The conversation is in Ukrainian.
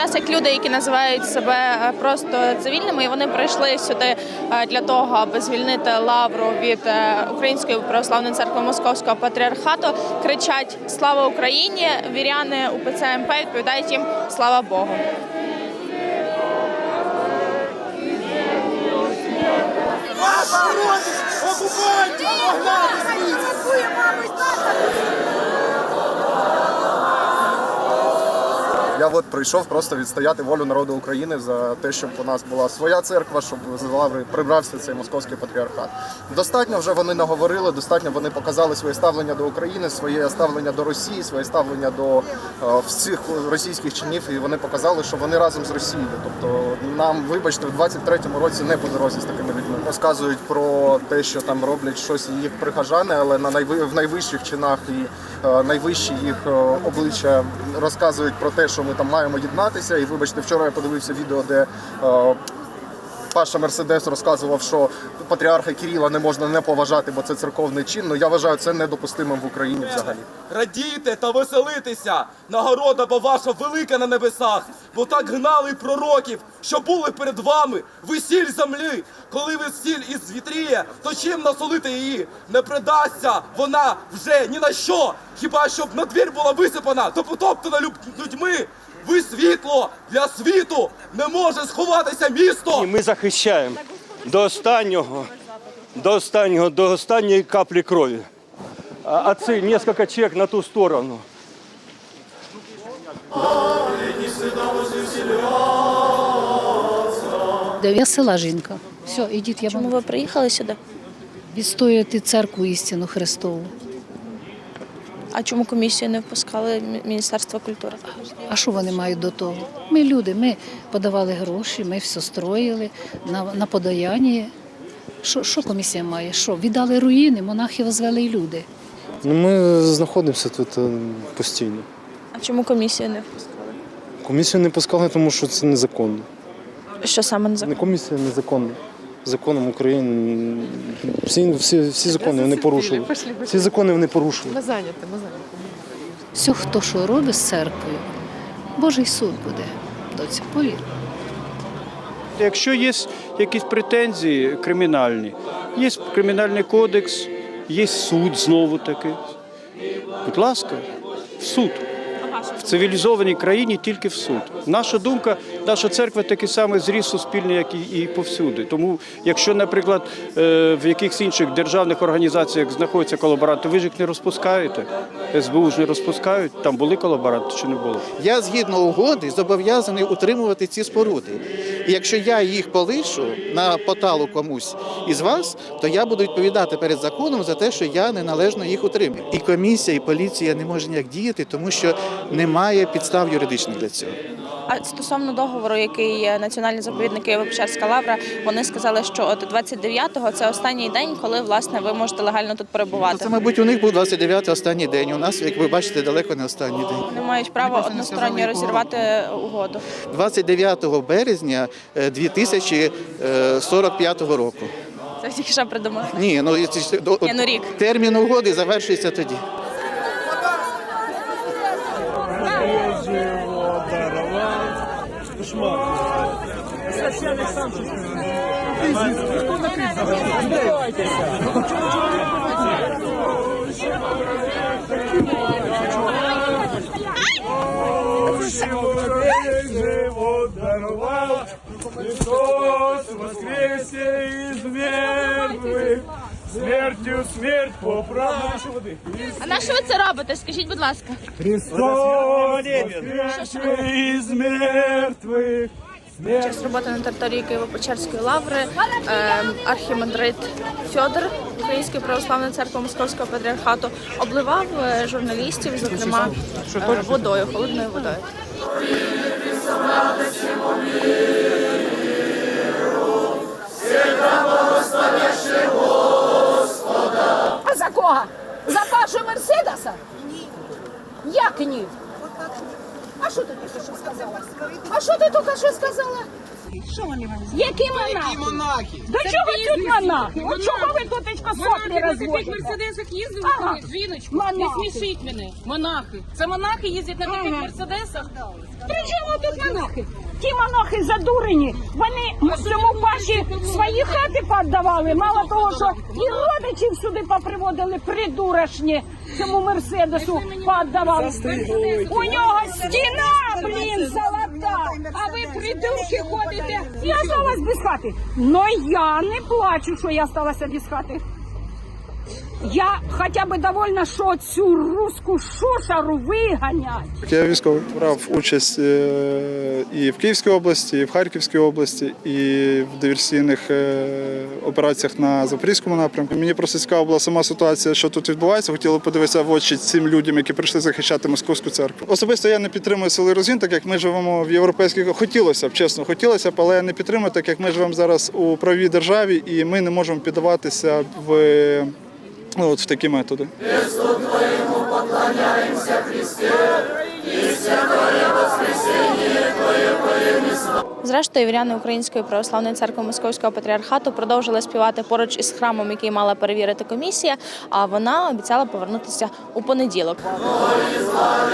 час, як люди, які називають себе е, просто цивільними, і вони прийшли сюди е, для того, аби звільнити лавру від е, Української православної церкви Московського патріархату, кричать Слава Україні! Віряни УПЦ МП відповідають їм Слава Богу. Окупантів от прийшов просто відстояти волю народу України за те, щоб у нас була своя церква, щоб з лаври прибрався цей московський патріархат. Достатньо вже вони наговорили, достатньо вони показали своє ставлення до України, своє ставлення до Росії, своє ставлення до е, всіх російських чинів, і вони показали, що вони разом з Росією. Тобто нам, вибачте, в 23-му році не по дорозі з такими людьми. Розказують про те, що там роблять щось їх прихожани, але на в найвищих чинах і е, найвищі їх е, обличчя розказують про те, що ми там маємо єднатися. І вибачте, вчора я подивився відео, де е, Паша Мерседес розказував, що патріарха Кирила не можна не поважати, бо це церковний чин. Ну я вважаю це недопустимим в Україні взагалі. Радійте та веселитеся, нагорода бо ваша велика на небесах, бо так гнали пророків, що були перед вами, ви сіль землі. Коли ви сіль із вітріє, то чим насолити її? Не придасться вона вже ні на що, хіба щоб на двір була висипана, то потоптана людьми. Ви світло для світу не може сховатися місто. І ми захищаємо до останнього, до останнього, до останньої каплі крові. А, а це кілька чек на ту сторону. Де Я села жінка. Все, ідіть, я Чому вам ви приїхали сюди? відстояти церкву істину Христову. А чому комісію не впускали Міністерство культури? А що вони мають до того? Ми люди, ми подавали гроші, ми все строїли на, на подаянні. Що, що комісія має? Що? Віддали руїни, монахи звели і люди. Ну, ми знаходимося тут е, постійно. А чому комісію не впускали? Комісію не пускали, тому що це незаконно. Що саме не Не комісія незаконна. Законом України всі, всі, всі закони вони порушили. Всі закони вони порушили. Все, хто що робить з церквою, Божий суд буде. Доця, повір. Якщо є якісь претензії кримінальні, є кримінальний кодекс, є суд знову таки. Будь ласка, в суд. В цивілізованій країні тільки в суд. Наша думка, наша церква такий самий зріс суспільний, як і, повсюди. Тому, якщо, наприклад, е, в якихось інших державних організаціях знаходяться колаборанти, ви ж їх не розпускаєте. СБУ ж не розпускають. Там були колаборанти чи не було? Я згідно угоди зобов'язаний утримувати ці споруди. І якщо я їх полишу на поталу комусь із вас, то я буду відповідати перед законом за те, що я неналежно їх утримую. І комісія, і поліція не може ніяк діяти, тому що немає підстав юридичних для цього. А стосовно договору, який є національний заповідник Києво-Печерська лавра, вони сказали, що от 29-го це останній день, коли власне ви можете легально тут перебувати. Це, мабуть, у них був 29 останній день. У нас, як ви бачите, далеко не останній день. Вони мають право односторонньо розірвати угоду. 29 березня е, 2045 року. Це тільки що придумали. Ні, ну, Ні, ну, рік. термін угоди завершується тоді. Живот дарував, Христос воскресе смертю смерть поправ. А на що ви це робите? Скажіть, будь ласка. Христос воскресе із мертвих. Під час роботи на території Києво-Печерської лаври е, архімандрит Фьодор Української православної церкви Московського патріархату обливав е, журналістів, зокрема е, водою, холодною водою. А кого? За Пашу Мерседеса? Ні. Як ні? А що ти тільки що сказала? А що ти тільки що сказала? Що вони вам Які монахи? монахи? До чого тут монахи? От чого ви тут соплі розводите? мерседесах їздили, Ага. жіночку, Монахи. не смішіть мене. Монахи. Це монахи їздять на таких Ага. мерседесах. При чому тут монахи? Ті монахи задурені. Вони цьому паші свої хати пооддавали. Мало того, що і родичів сюди поприводили придурочні. Цьому мерседесу пооддавали. У нього стіна, блін, золота. А ви придурки ходите. Я осталась без хати. Но я не плачу, що я сталася без хати. Я хоча б довольна, що цю руську шушару виганять. Я військовий брав участь е, і в Київській області, і в Харківській області, і в диверсійних е, операціях на Запорізькому напрямку. Мені просто цікава була сама ситуація, що тут відбувається. Хотіли подивитися в очі цим людям, які прийшли захищати московську церкву. Особисто я не підтримую сили розін, так як ми живемо в європейській. Хотілося б, чесно, хотілося б, але я не підтримую, так як ми живемо зараз у правій державі, і ми не можемо піддаватися в. Ну, от в такі методи. Зрештою, віряни Української православної церкви Московського патріархату продовжили співати поруч із храмом, який мала перевірити комісія. А вона обіцяла повернутися у понеділок. Слава